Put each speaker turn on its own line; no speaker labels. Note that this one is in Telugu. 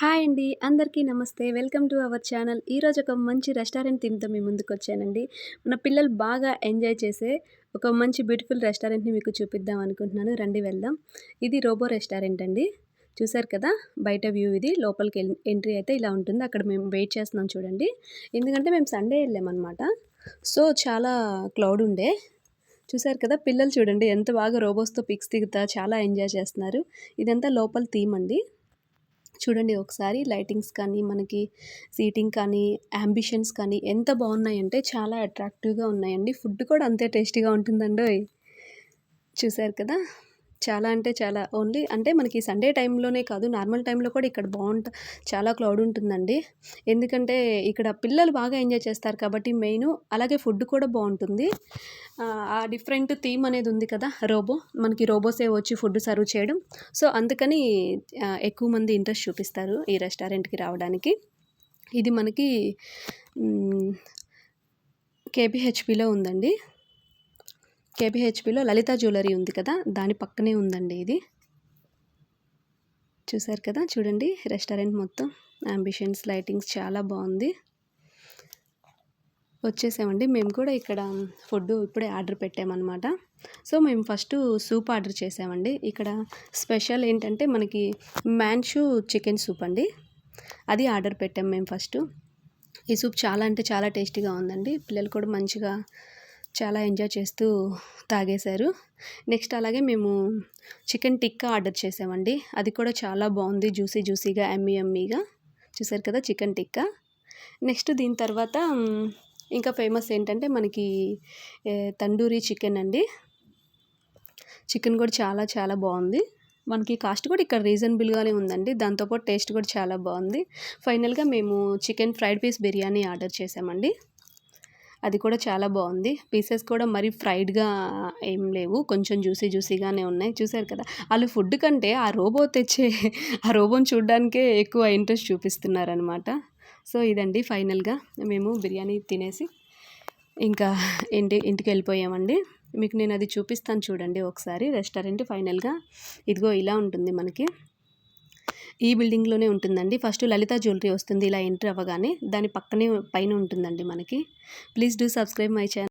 హాయ్ అండి అందరికీ నమస్తే. Welcome to our channel. ఈరోజు ఒక మంచి రెస్టారెంట్ థీమ్తో మీ ముందుకు వచ్చానండి. మన పిల్లలు బాగా ఎంజాయ్ చేసే ఒక మంచి బ్యూటిఫుల్ రెస్టారెంట్ని మీకు చూపిద్దాం అనుకుంటున్నాను. రండి వెళ్దాం. ఇది రోబో రెస్టారెంట్ అండి. చూసారు కదా బయట వ్యూ ఇది. లోపలికి ఎంట్రీ అయితే ఇలా ఉంటుంది. అక్కడ మేము వెయిట్ చేస్తున్నాం చూడండి. ఎందుకంటే మేము సండే వెళ్ళామన్నమాట. సో చాలా క్లౌడ్ ఉండే. చూసారు కదా పిల్లలు చూడండి ఎంత బాగా రోబోస్తో పిక్స్ దిగుతా చాలా ఎంజాయ్ చేస్తున్నారు. ఇదంతా లోపల థీమ్ అండి. చూడండి ఒకసారి లైటింగ్స్ కానీ మనకి సీటింగ్ కానీ అంబిషన్స్ కానీ ఎంత బాగున్నాయంటే చాలా అట్రాక్టివ్గా ఉన్నాయండి. ఫుడ్ కూడా అంతే టేస్టీగా ఉంటుందండి చూసారు కదా? చాలా అంటే చాలా. ఓన్లీ అంటే మనకి సండే టైంలోనే కాదు నార్మల్ టైంలో కూడా ఇక్కడ బాగుంటుంది చాలా క్లౌడ్ ఉంటుందండి. ఎందుకంటే ఇక్కడ పిల్లలు బాగా ఎంజాయ్ చేస్తారు కాబట్టి మెయిన్ అలాగే ఫుడ్ కూడా బాగుంటుంది. ఆ డిఫరెంట్ థీమ్ అనేది ఉంది కదా రోబో. మనకి రోబోసే వచ్చి ఫుడ్ సర్వ్ చేయడం. సో అందుకని ఎక్కువ మంది ఇంట్రెస్ట్ చూపిస్తారు ఈ రెస్టారెంట్కి రావడానికి. ఇది మనకి కేపీహెచ్పిలో ఉందండి. కేబిహెచ్పిలో లలిత జ్యువెలరీ ఉంది కదా దాని పక్కనే ఉందండి ఇది. చూసారు కదా చూడండి రెస్టారెంట్ మొత్తం. అంబిషన్స్ లైటింగ్స్ చాలా బాగుంది. వచ్చేసామండి. మేము కూడా ఇక్కడ ఫుడ్ ఇప్పుడే ఆర్డర్ పెట్టామన్నమాట. సో మేము ఫస్ట్ సూప్ ఆర్డర్ చేసామండి. ఇక్కడ స్పెషల్ ఏంటంటే మనకి మ్యాన్షూ చికెన్ సూప్ అండి. అది ఆర్డర్ పెట్టాం మేము ఫస్ట్ ఈ సూప్ చాలా అంటే చాలా టేస్టీగా ఉందండి. పిల్లలు కూడా మంచిగా చాలా ఎంజాయ్ చేస్తూ తాగేశారు. నెక్స్ట్ అలాగే మేము చికెన్ టిక్కా ఆర్డర్ చేసామండి. అది కూడా చాలా బాగుంది. జ్యూసీ జ్యూసీగా ఎమ్మీ ఎమ్మీగా చూసారు కదా చికెన్ టిక్కా. నెక్స్ట్ దీని తర్వాత ఇంకా ఫేమస్ ఏంటంటే మనకి తండూరీ చికెన్ అండి. చికెన్ కూడా చాలా చాలా బాగుంది. మనకి కాస్ట్ కూడా ఇక్కడ రీజనబుల్గానే ఉందండి. దాంతోపాటు టేస్ట్ కూడా చాలా బాగుంది. ఫైనల్గా మేము chicken fried piece biryani order చేసామండి. అది కూడా చాలా బాగుంది. పీసెస్ కూడా మరీ ఫ్రైడ్గా ఏం లేవు. కొంచెం జ్యూసీ జ్యూసీగానే ఉన్నాయి. చూసారు కదా! వాళ్ళు ఫుడ్ కంటే ఆ రోబో తెచ్చే ఆ రోబోని చూడడానికే ఎక్కువ ఇంట్రెస్ట్ చూపిస్తున్నారనమాట సో ఇదండి ఫైనల్గా. మేము బిర్యానీ తినేసి ఇంకా ఇంటి ఇంటికి వెళ్ళిపోయామండి మీకు నేను అది చూపిస్తాను చూడండి ఒకసారి. రెస్టారెంట్ ఫైనల్గా. ఇదిగో ఇలా ఉంటుంది మనకి. ఈ బిల్డింగ్లోనే ఉంటుందండి. ఫస్ట్ లలిత జ్యువెలరీ వస్తుంది ఇలా ఎంటర్ అవ్వగానే దాని పక్కనే పైన ఉంటుందండి మనకి. Please do subscribe my channel.